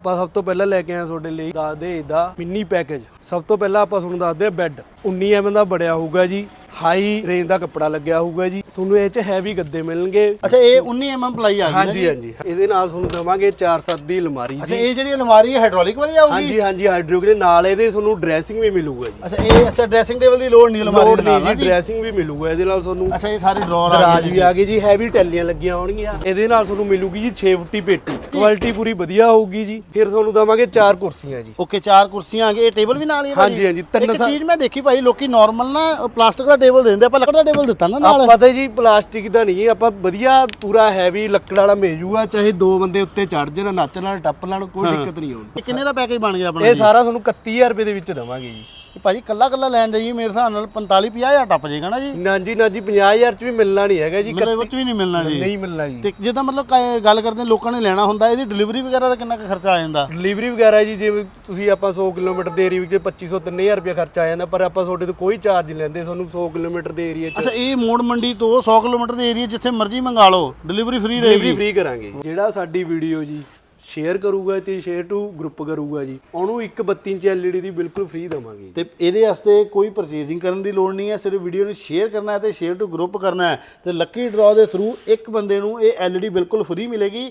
ਆਪਾਂ ਸਭ ਤੋਂ ਪਹਿਲਾਂ ਲੈ ਕੇ ਆਏ ਤੁਹਾਡੇ ਲਈ ਦੱਸਦੇ ਇਹਦਾ ਮਿੰਨੀ ਪੈਕੇਜ ਸਭ ਤੋਂ ਪਹਿਲਾਂ ਆਪਾਂ ਤੁਹਾਨੂੰ ਦੱਸਦੇ ਆ ਬੈੱਡ 19 ਐਮ ਦਾ ਬੜਿਆ ਹੋਊਗਾ ਜੀ। ਹਾਈ ਰੇਂਜ ਦਾ ਕੱਪੜਾ ਲੱਗਿਆ ਹੋਊਗਾ ਜੀ। ਤੁਹਾਨੂੰ ਇਹ ਚ ਹੈਵੀ ਗੱਦੇ ਮਿਲਣਗੇ। ਅੱਛਾ ਇਹ 19 mm ਪਲਾਈ ਆ ਗਈ ਨਾ ਹਾਂਜੀ ਜੀ? ਹਾਂਜੀ। ਇਹਦੇ ਨਾਲ ਤੁਹਾਨੂੰ ਦਵਾਂਗੇ 4-7 ਦੀ ਅਲਮਾਰੀ ਅੱਛਾ ਜੀ। ਇਹ ਜਿਹੜੀ ਅਲਮਾਰੀ ਹੈ ਹਾਈਡ੍ਰੋਲਿਕ ਵਾਲੀ ਆਊਗੀ? ਹਾਂਜੀ ਹਾਂਜੀ ਹਾਈਡ੍ਰੋਲਿਕ ਦੇ ਨਾਲ ਇਹਦੇ ਤੁਹਾਨੂੰ ਡਰੈਸਿੰਗ ਵੀ ਮਿਲੂਗਾ ਜੀ। ਅੱਛਾ ਇਹ ਅੱਛਾ ਡਰੈਸਿੰਗ ਟੇਬਲ ਦੀ ਲੋੜ ਨਹੀਂ ਅਲਮਾਰੀ ਲੋਡ ਦੇ ਨਾਲ ਨਹੀਂ ਨਾ ਜੀ? ਡਰੈਸਿੰਗ ਵੀ ਮਿਲੂਗਾ ਇਹਦੇ ਨਾਲ ਤੁਹਾਨੂੰ ਅੱਛਾ ਇਹ ਸਾਰੀ ਡਰਾਅਰ ਆ ਦਰਾਜ ਗਈ ਵੀ ਆ ਜੀ ਹੈਵੀ ਟੈਲੀਆਂ ਲੱਗੀਆਂ ਹੋਣਗੀਆਂ। ਇਹਦੇ ਨਾਲ ਤੁਹਾਨੂੰ ਮਿਲੂਗੀ ਜੀ 6 ਫੁੱਟੀ ਪੇਟੀ। ਕੁਆਲਿਟੀ ਪੂਰੀ ਵਧੀਆ ਹੋਊਗੀ ਜੀ। ਫਿਰ ਤੁਹਾਨੂੰ ਦਵਾਂਗੇ ਚਾਰ ਕੁਰਸੀਆਂ ਜੀ। ਓਕੇ ਚਾਰ ਕੁਰਸੀਆਂ ਆ ਗਏ ਇਹ ਟੇਬਲ ਵੀ ਨਾਲ ਹੀ ਹੈ ਭਾਜੀ? ਹਾਂਜੀ, ਹਾਂਜੀ, ਤਿੰਨ ਇੱਕ ਸਾ- ਚੀਜ਼ ਮੈਂ ਦੇਖੀ ਭਾਈ ਲੋਕੀ ਨਾਰਮਲ ਨਾ ਪਲਾਸਟਿਕ ਦਾ ਟੇਬਲ ਦਿੰਦੇ ਆਪਾਂ ਲੱਕੜ ਦਾ ਟੇਬਲ ਦਿੱਤਾ ਨਾ ਨਾਲ। ਆਪਾਂ ਤਾਂ ਜੀ ਪਲਾਸਟਿਕ ਦਾ ਨਹੀਂ ਆਪਾਂ ਵਧੀਆ ਪੂਰਾ ਹੈਵੀ ਲੱਕੜ ਵਾਲਾ ਮੇਜੂਗਾ ਚਾਹੇ ਦੋ ਬੰਦੇ ਉੱਤੇ ਚੜ ਜਾਣ ਨੱਚ ਲੈਣ ਟੱਪ ਲੈਣ ਕੋਈ ਦਿੱਕਤ ਨਹੀਂ ਆਉਂਦੀ ਕਿੰਨੇ ਦਾ ਪੈਕੇਜ ਬਣ ਗਿਆ ਆਪਣਾ ਇਹ? ਸਾਰਾ ਤੁਹਾਨੂੰ 31000 ਰੁਪਏ ਦੇ ਵਿੱਚ ਦਵਾਂਗੇ ਜੀ। ਭਾਜੀ ਕੱਲਾ ਕੱਲਾ ਲੈਣ ਜਾਈਏ ਮੇਰੇ ਹਿਸਾਬ ਨਾਲ 45 50 ਹਜ਼ਾਰ ਟੱਪ ਜਾਏਗਾ ਨਾ ਜੀ। ਨਾ ਜੀ ਨਾ ਜੀ 50000 ਚ ਵੀ ਮਿਲਣਾ ਨਹੀਂ ਹੈਗਾ ਜੀ ਮੇਰੇ ਵਿੱਚ ਵੀ ਨਹੀਂ ਮਿਲਣਾ ਜੀ। ਨਹੀਂ ਮਿਲਣਾ ਜੀ। ਤੇ ਜਿੱਦਾਂ ਮਤਲਬ ਗੱਲ ਕਰਦੇ ਲੋਕਾਂ ਨੇ ਲੈਣਾ ਹੁੰਦਾ ਇਹਦੀ ਡਿਲੀਵਰੀ ਵਗੈਰਾ ਦਾ ਕਿੰਨਾ ਕੁ ਖਰਚਾ ਆ ਜਾਂਦਾ? ਡਿਲੀਵਰੀ ਵਗੈਰਾ ਜੀ ਜਿਵੇਂ ਤੁਸੀਂ ਆਪਾਂ 100 ਕਿਲੋਮੀਟਰ ਦੇ ਏਰੀਆ ਵਿੱਚ 2500 3000 ਰੁਪਏ ਖਰਚਾ ਆ ਜਾਂਦਾ ਪਰ ਆਪਾਂ ਤੁਹਾਡੇ ਤੋਂ ਕੋਈ ਚਾਰਜ ਨਹੀਂ ਲੈਂਦੇ ਤੁਹਾਨੂੰ 100 ਕਿਲੋਮੀਟਰ ਦੇ ਏਰੀਆ 'ਚ ਅੱਛਾ ਇਹ ਮੋੜ ਮੰਡੀ ਤੋਂ 100 ਕਿਲੋਮੀਟਰ ਦੇ ਏਰੀਆ ਜਿੱਥੇ ਮਰਜ਼ੀ ਮੰਗਾ ਲਓ ਡਿਲੀਵਰੀ ਫ੍ਰੀ ਡਿਲੀਵਰੀ ਰਹੇਗੀ ਫ੍ਰੀ ਕਰਾਂਗੇ। ਜਿਹੜਾ ਸਾਡੀ ਵੀਡੀਓ ਜੀ ਸ਼ੇਅਰ ਕਰੂਗਾ ਤੇ ਸ਼ੇਅਰ ਟੂ ਗਰੁੱਪ ਕਰੂਗਾ ਜੀ। ਉਹਨੂੰ ਇੱਕ 32 ਇੰਚ LED ਦੀ ਬਿਲਕੁਲ ਫ੍ਰੀ ਦਵਾਂਗੇ ਤੇ ਇਹਦੇ ਵਾਸਤੇ ਕੋਈ ਪਰਚੇਜ਼ਿੰਗ ਕਰਨ ਦੀ ਲੋੜ ਨਹੀਂ ਹੈ, ਸਿਰਫ ਵੀਡੀਓ ਨੂੰ ਸ਼ੇਅਰ ਕਰਨਾ ਹੈ ਤੇ ਸ਼ੇਅਰ ਟੂ ਗਰੁੱਪ ਕਰਨਾ ਹੈ। ਤੇ ਲੱਕੀ ਡਰਾਅ ਦੇ ਥਰੂ ਇੱਕ ਬੰਦੇ ਨੂੰ ਇਹ LED ਬਿਲਕੁਲ ਫ੍ਰੀ ਮਿਲੇਗੀ।